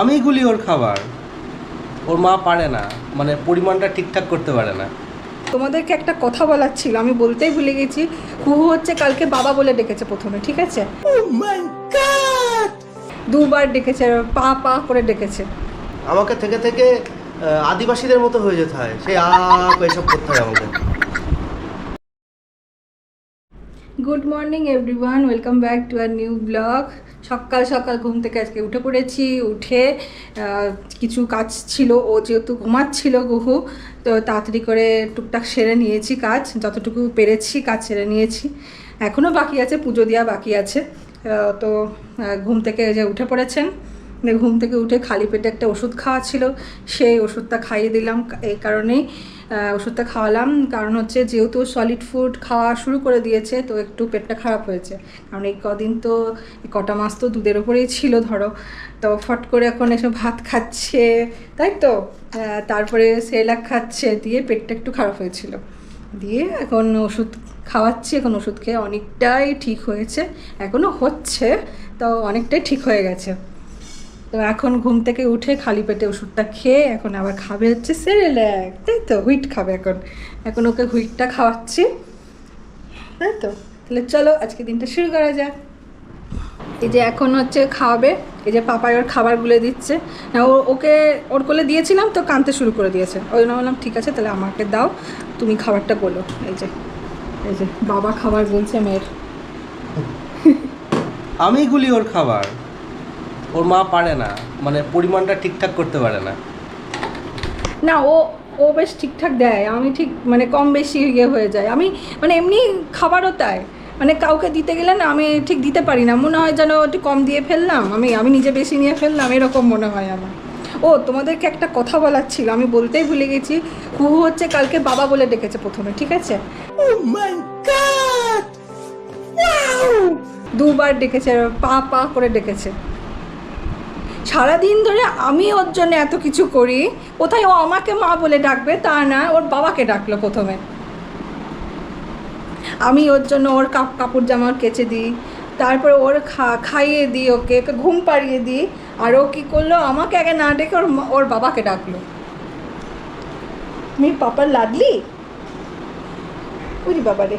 আমি গুলি ওর খাবার। ওর মা পারে না মানে পরিমাণটা ঠিকঠাক করতে পারে না। তোমাদেরকে একটা কথা বলার ছিল আমি বলতেই ভুলে গেছি। হুহু হচ্ছে কালকে বাবা বলে ডেকেছে প্রথমে ঠিক আছে? দুবার ডেকেছে পা পা করে ডেকেছে। আমাকে থেকে থেকে আদিবাসীদের মতো হয়ে যেতে হয়। সেই আ এসব করতে হয় আমাকে। Good morning everyone welcome back to our new blog সকাল সকাল ঘুম থেকে আজকে উঠে পড়েছি, উঠে কিছু কাজ ছিল। ও যেহেতু ঘুমাচ্ছিল গুহু, তো তাড়াতাড়ি করে টুকটাক সেরে নিয়েছি কাজ। যতটুকু পেরেছি কাজ সেরে নিয়েছি। এখনও বাকি আছে, পুজো দেওয়া বাকি আছে। তো ঘুম থেকে যে উঠে পড়েছেন ঘুম থেকে উঠে খালি পেটে একটা ওষুধ খাওয়া ছিল, সেই ওষুধটা খাইয়ে দিলাম। এই কারণেই ওষুধটা খাওয়ালাম। কারণ হচ্ছে যেহেতু সলিড ফুড খাওয়া শুরু করে দিয়েছে, তো একটু পেটটা খারাপ হয়েছে। কারণ এই কদিন তো কটা মাস তো দুধের ওপরেই ছিল ধরো। তো ফট করে এখন এসব ভাত খাচ্ছে, তাই তো? তারপরে সেলাক খাচ্ছে, দিয়ে পেটটা একটু খারাপ হয়েছিল। দিয়ে এখন ওষুধ খাওয়াচ্ছি, এখন ওষুধ খেয়ে অনেকটাই ঠিক হয়েছে। এখনও হচ্ছে, তো অনেকটাই ঠিক হয়ে গেছে। তো এখন ঘুম থেকে উঠে খালি পেটে ওষুধটা খেয়ে এখন আবার খাবে হচ্ছে সেরেল্যাক তাই তো, হুইট খাবে এখন। এখন ওকে হুইটটা খাওয়াচ্ছি। তাই তো? তাহলে চলো, আজকে দিনটা শুরু করা যাক। এই যে এখন হচ্ছে খাওয়াবে, এই যে পাপাই ওর খাবারগুলো দিচ্ছে। না, ও, ওকে, ওর কোলে দিয়েছিলাম তো কানতে শুরু করে দিয়েছে। ওই জন্য বললাম, ঠিক আছে, তাহলে আমাকে দাও, তুমি খাবারটা বলো এই যে এই যে বাবা খাবার বলছে মেয়ের। আমি গুলি ওর খাবার। ওর মা পারে না মানে পরিমাণটা ঠিকঠাক করতে পারে না। না ও ও বেশ ঠিকঠাক দেয় আমি ঠিক মানে কম বেশি ইয়ে হয়ে যায়। আমি মানে এমনি খাবারও তাই মানে কাউকে দিতে গেলে না আমি ঠিক দিতে পারি না। মনে হয় যেন একটু কম দিয়ে ফেললাম আমি আমি নিজে বেশি নিয়ে ফেললাম এরকম মনে হয় আমার। ও তোমাদেরকে একটা কথা বলার ছিল আমি বলতেই ভুলে গেছি। কুহু হচ্ছে কালকে বাবা বলে ডেকেছে প্রথমে ঠিক আছে? দুবার ডেকেছে পা পা করে ডেকেছে। সারাদিন ধরে আমি ওর জন্য এত কিছু করি। কোথায় ও আমাকে মা বলে ডাকবে তা না, ওর বাবাকে ডাকলো প্রথমে। আমি ওর জন্য ওর কাপ, কাপড় জামা কেচে দিই, তারপরে ওর খা, খাইয়ে দিই ওকে ওকে ঘুম পাড়িয়ে দিই। আর ও কী করল, আমাকে আগে না ডেকে ওর ওর বাবাকে ডাকলো। তুমি পাপার লাডলি উরি বাবা রে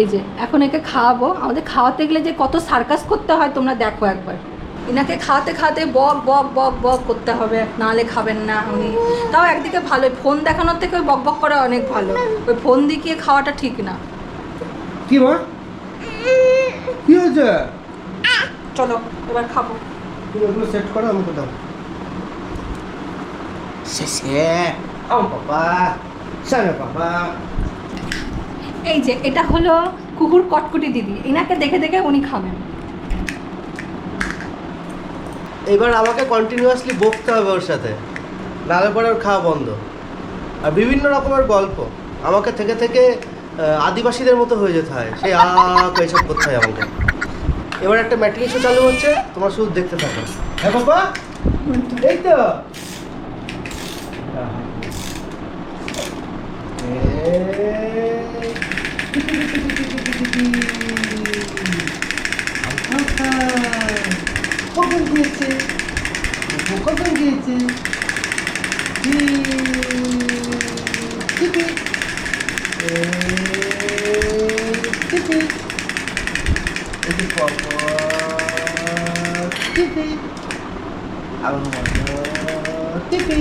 এই যে এখন একে খাওয়াবো। আমাদের খাওয়াতে গেলে যে কত সার্কাস করতে হয় তোমরা দেখো একবার। এনাকে খাওয়াতে খাওয়াতে বক বক বক বক করতে হবে। নাহলে খাবেন না উনি। তাও একদিকে ভালো ফোন দেখানোর থেকে ওই বক বক করা অনেক ভালো। ওই ফোন দেখিয়ে খাওয়াটা ঠিক না? কি মা? কি হয়েছে? চলো এবার খাব। ওগুলো সেট করো আমাকে দাও। শেষে। আমার বাবা। সামনে বাবা। এই যে, এটা হলো কুকুর কটকুটি দিদি। এনাকে দেখে দেখে উনি খাবেন। এবার আমাকে কন্টিনিউয়াসলি বকতে হবে ওর সাথে। নাহলে পরে ওর খাওয়া বন্ধ। আর বিভিন্ন রকমের গল্প। আমাকে থেকে থেকে আদিবাসীদের মতো হয়ে যেতে হয়। সেই আ এসব করতে হয় আমাকে। এবার একটা ম্যাট্রিক শো চালু হচ্ছে। তোমার শুধু দেখতে থাকো। হ্যাঁ বাবা এই তো। কখন গিয়েছে কখন গিয়েছে টিপি টিপি এটি পপা টিপি আবার মজা টিপি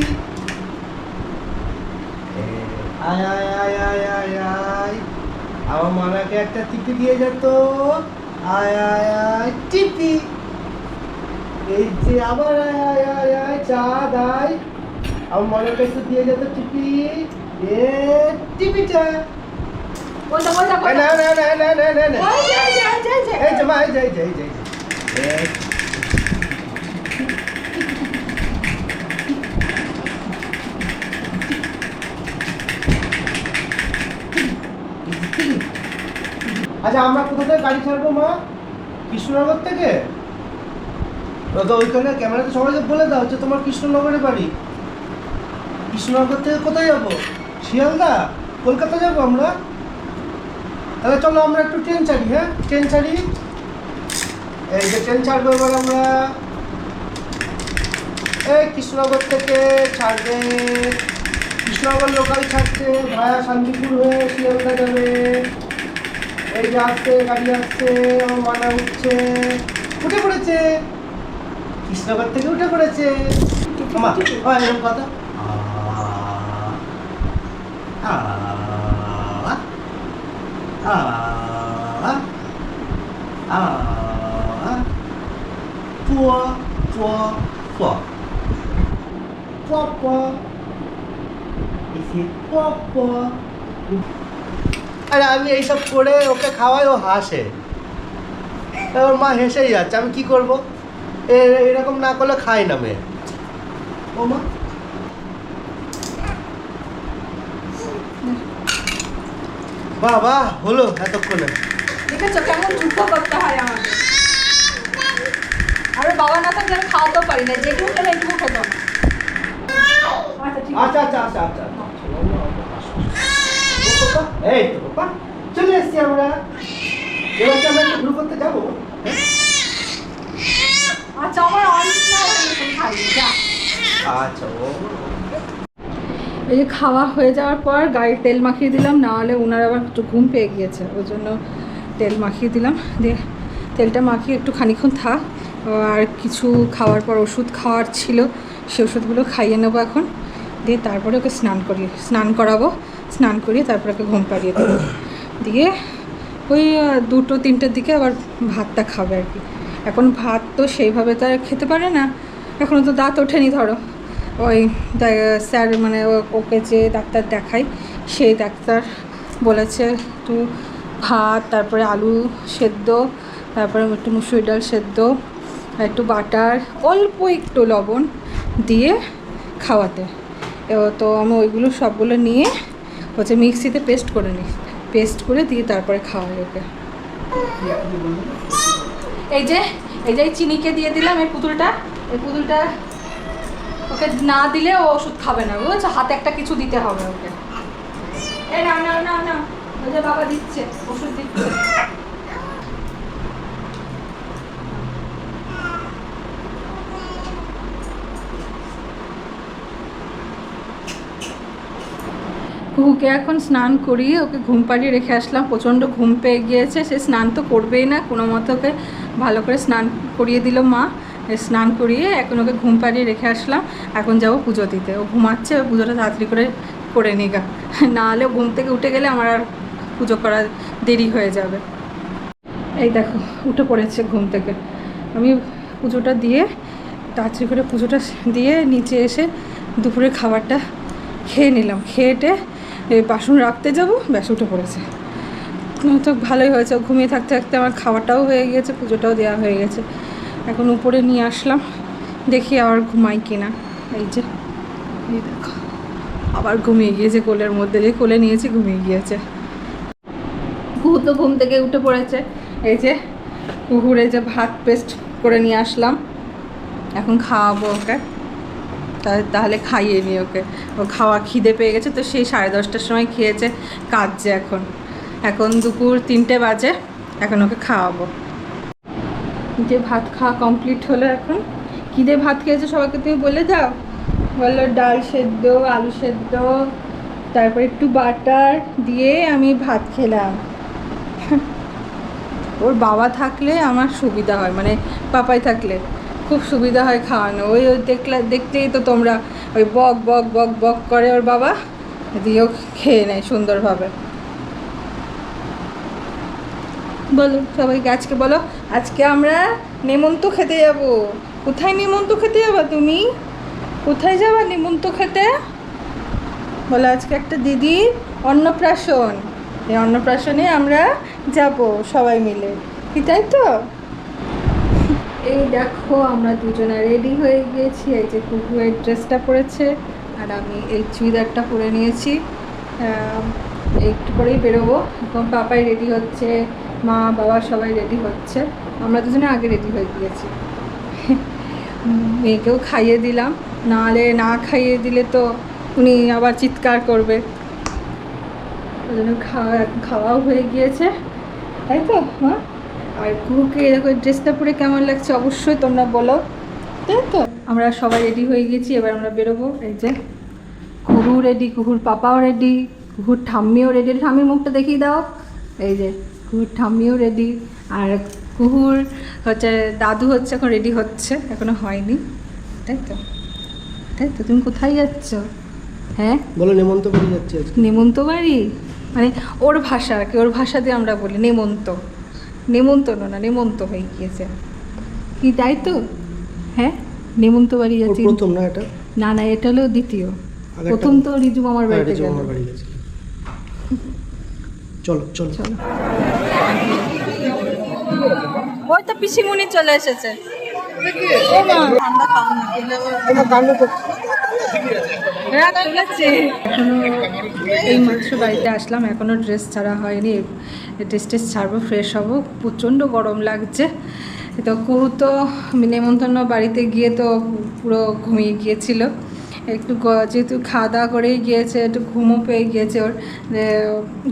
আয় আয় আয় আয় আয় আয় আমার মানাকে একটা টিপি দিয়ে যেত আয় আয় আয় টিপি। এই যে আবার আয় আয় আয় আয় চাঁদ আয়। আমার মানাকে একটু দিয়ে যেত টিপি। এ টিপিটা। না না না না না না না। এই যে মা এই যে এই যে এই যে আচ্ছা আমরা কোথা থেকে গাড়ি ছাড়বো, মা? কৃষ্ণনগর থেকে? তো ওইখানে ক্যামেরাতে সবাইকে বলে দাও হচ্ছে তোমার কৃষ্ণনগরে বাড়ি। কৃষ্ণনগর থেকে কোথায় যাব? শিয়ালদা? কলকাতা যাব আমরা? তাহলে চলো আমরা একটু ট্রেন ছাড়ি হ্যাঁ? ট্রেন ছাড়ি। এই যে ট্রেন ছাড়বো, এবার আমরা এই কৃষ্ণনগর থেকে ছাড়বে। কৃষ্ণনগর লোকাল ছাড়ছে, ভায়া শান্তিপুর হয়ে শিয়ালদা যাবে। এই যে আসছে গাড়ি আসছে আমার মানা উঠছে উঠে পড়েছে কৃষ্ণনগর থেকে উঠে পড়েছে আ আরে আমি এইসব করে ওকে খাওয়াই ও হাসে। ওর মা হেসেই যাচ্ছে আমি কি করব? এ- এরকম না করলে খাই না মেয়ে। ও মা। বাবা হলো এতক্ষণে। দেখেছ কেমন যুদ্ধ করতে হয় আমাকে আরে বাবা না থাকলে আমি খাওয়াতেও পারি না যেটুকু খেলে এইটুকু খেতাম আচ্ছা আচ্ছা আচ্ছা আচ্ছা। এই তো বাবা চলে এসছি আমরা। এবার কি আমরা একটু ঘুরে করতে যাব? আচ্ছা আমার অনেক যা। আচ্ছা ও। এই যে খাওয়া হয়ে যাওয়ার পর গায়ে তেল মাখিয়ে দিলাম না হলে ওনার আবার একটু ঘুম পেয়ে গিয়েছে ওই জন্য তেল মাখিয়ে দিলাম। দিয়ে তেলটা মাখিয়ে একটু খানিক্ষণ থাক আর কিছু খাওয়ার পর ওষুধ খাওয়ার ছিল সে ওষুধগুলো খাইয়ে নেব এখন। দিয়ে তারপরে ওকে স্নান করি, স্নান করাবো, স্নান করিয়ে তারপরে ওকে ঘুম পাড়িয়ে দেবো। দিয়ে ওই দুটো, তিনটের দিকে আবার ভাতটা খাবে আর কি। এখন ভাত তো সেইভাবে তো আর খেতে পারে না। এখনও তো দাঁত ওঠেনি, ধরো। ওই স্যার মানে ওকে যে ডাক্তার দেখাই, সেই ডাক্তার বলেছে একটু ভাত, তারপরে আলু সেদ্ধ, তারপরে একটু মুসুরি ডাল সেদ্ধ একটু বাটার, অল্প একটু লবণ দিয়ে খাওয়াতে। তো আমি ওইগুলো সবগুলো নিয়ে হচ্ছে মিক্সিতে পেস্ট করে নিই। পেস্ট করে দিয়ে তারপরে খাওয়াই ওকে। এই যে এই যে চিনিকে দিয়ে দিলাম এই পুতুলটা। এই পুতুলটা ওকে না দিলে ও ওষুধ খাবে না, বুঝেছ? হাতে একটা কিছু দিতে হবে ওকে। এই না না না না বাবা দিচ্ছে, ওষুধ দিচ্ছে। কুকুকে এখন স্নান করিয়ে ওকে ঘুম পাড়িয়ে রেখে আসলাম। প্রচণ্ড ঘুম পেয়ে গিয়েছে। সে স্নান তো করবেই না, কোনো মতো ওকে ভালো করে স্নান করিয়ে দিল মা। স্নান করিয়ে এখন ওকে ঘুম পাড়িয়ে রেখে আসলাম। এখন যাব পুজো দিতে। ও ঘুমাচ্ছে পুজোটা তাড়াতাড়ি করে করে নিগা। না হলে ঘুম থেকে উঠে গেলে আমার আর পুজো করা দেরি হয়ে যাবে। এই দেখো, উঠে পড়েছে ঘুম থেকে। আমি পুজোটা দিয়ে, তাড়াতাড়ি করে পুজোটা দিয়ে নিচে এসে দুপুরের খাবারটা খেয়ে নিলাম। খেয়েটে বাসন রাখতে যাব, ব্যাস উঠে পড়েছে। তো ভালোই হয়েছে, ঘুমিয়ে থাকতে থাকতে আমার খাওয়াটাও হয়ে গেছে পুজোটাও দেওয়া হয়ে গেছে। এখন উপরে নিয়ে আসলাম, দেখি আবার ঘুমাই কিনা। এই যে দেখো, আবার ঘুমিয়ে গিয়েছে কোলের মধ্যে যে কোলে নিয়েছি, ঘুমিয়ে গিয়েছে। কুহু তো ঘুম থেকে উঠে পড়েছে। এই যে এই যে ভাত পেস্ট করে নিয়ে আসলাম। এখন খাওয়াবো ওকে। তাহলে খাইয়ে নি ওকে। ও খাওয়া খিদে পেয়ে গেছে, তো সেই সাড়ে দশটার সময় খেয়েছে, কাঁদছে এখন। এখন দুপুর তিনটে বাজে, এখন ওকে খাওয়াবো। যে ভাত খাওয়া কমপ্লিট হলো এখন। কী দিয়ে ভাত খেয়েছো সবাইকে তুমি বলে দাও? বলল ডাল সেদ্ধ, আলু সেদ্ধ, তারপর একটু বাটার দিয়ে আমি ভাত খেলাম। ওর বাবা থাকলে আমার সুবিধা হয় মানে পাপাই থাকলে। খুব সুবিধা হয় খাওয়ানো। ওই ওই দেখলে, দেখতেই তো তোমরা ওই বক বক বক বক করে ওর বাবা, দিয়েও খেয়ে নেয় সুন্দরভাবে। বলো, সবাইকে আজকে বলো, আজকে আমরা নেমন্ত খেতে যাব। কোথায় নেমন্ত খেতে যাবা তুমি? কোথায় যাবা নেমন্ত খেতে? বলো, আজকে একটা দিদি অন্নপ্রাশন। এই অন্নপ্রাশনে আমরা যাব সবাই মিলে। কি তাই তো? এই দেখো, আমরা দুজনে রেডি হয়ে গিয়েছি। এই যে কুকু এই ড্রেসটা পরেছে, আর আমি এই চুড়িদারটা পরে নিয়েছি। একটু পরেই বেরোবো। এখন পাপাই রেডি হচ্ছে, মা, বাবা সবাই রেডি হচ্ছে। আমরা দুজনে আগে রেডি হয়ে গিয়েছি। মেয়েকেও খাইয়ে দিলাম। নাহলে না খাইয়ে দিলে তো উনি আবার চিৎকার করবে। ওই জন্য খাওয়া খাওয়াও হয়ে গিয়েছে। তাই তো হ্যাঁ আর কুকুকে এরকম ড্রেসটা পরে কেমন লাগছে অবশ্যই তোমরা বলো। তাই তো? আমরা সবাই রেডি হয়ে গেছি এবার আমরা বেরোবো। এই যে কুহু রেডি কুহুর পাপাও রেডি কুহুর ঠাম্মিও রেডি ঠাম্মির মুখটা দেখিয়ে দাও। এই যে কুহুর ঠাম্মিও রেডি আর কুহুর হচ্ছে দাদু হচ্ছে এখন রেডি হচ্ছে এখনও হয়নি। তাই তো? তাই তো তুমি কোথায় যাচ্ছ? হ্যাঁ? বলো নেমন্ত করে যাচ্ছি নেমন্ত বাড়ি মানে ওর ভাষা আর কি ওর ভাষাতে আমরা বলি নেমন্ত। নেমন্তন্ন না নেমন্ত হয়ে গিয়েছে। কি তাই তো? হ্যাঁ নেমন্ত বাড়ি যাচ্ছি। প্রথম না এটা? না না এটা হলো দ্বিতীয়। প্রথম তো রিজু মামার হ্যাঁ, বাড়িতে গেল। চলো চলো। চলো। ওই তো পিসিমণি চলে এসেছে। এখনও এই মাত্র বাড়িতে আসলাম, এখনও ড্রেস ছাড়া হয়নি ড্রেস টেস ছাড়বো ফ্রেশ হব, প্রচণ্ড গরম লাগছে। তো কুহু তো নেমন্তন্ন বাড়িতে গিয়ে তো পুরো ঘুমিয়ে গিয়েছিল। একটু যেহেতু খাওয়া দাওয়া করেই গিয়েছে, একটু ঘুমও পেয়ে গিয়েছে ওর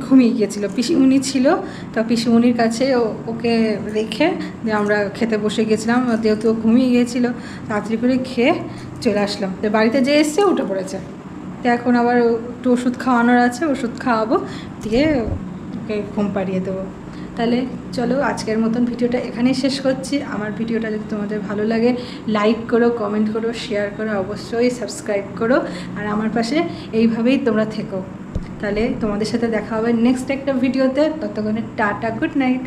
ঘুমিয়ে গিয়েছিল। পিসিমণি ছিল, তো পিসিমণির কাছে ওকে রেখে আমরা খেতে বসে গেছিলাম যেহেতু ঘুমিয়ে গিয়েছিল, তাড়াতাড়ি করে খেয়ে চলে আসলাম। তো বাড়িতে যে এসছে উঠে পড়েছে। তো এখন আবার একটু ওষুধ খাওয়ানোর আছে, ওষুধ খাওয়াবো, দিয়ে ওকে ঘুম পাড়িয়ে দেবো। তাহলে চলো আজকের মতন ভিডিওটা এখানেই শেষ করছি। আমার ভিডিওটা যদি তোমাদের ভালো লাগে লাইক করো কমেন্ট করো শেয়ার করো, অবশ্যই সাবস্ক্রাইব করো। আর আমার পাশে এইভাবেই তোমরা থেকো। তাহলে তোমাদের সাথে দেখা হবে নেক্সট একটা ভিডিওতে। ততক্ষণে টাটা গুড নাইট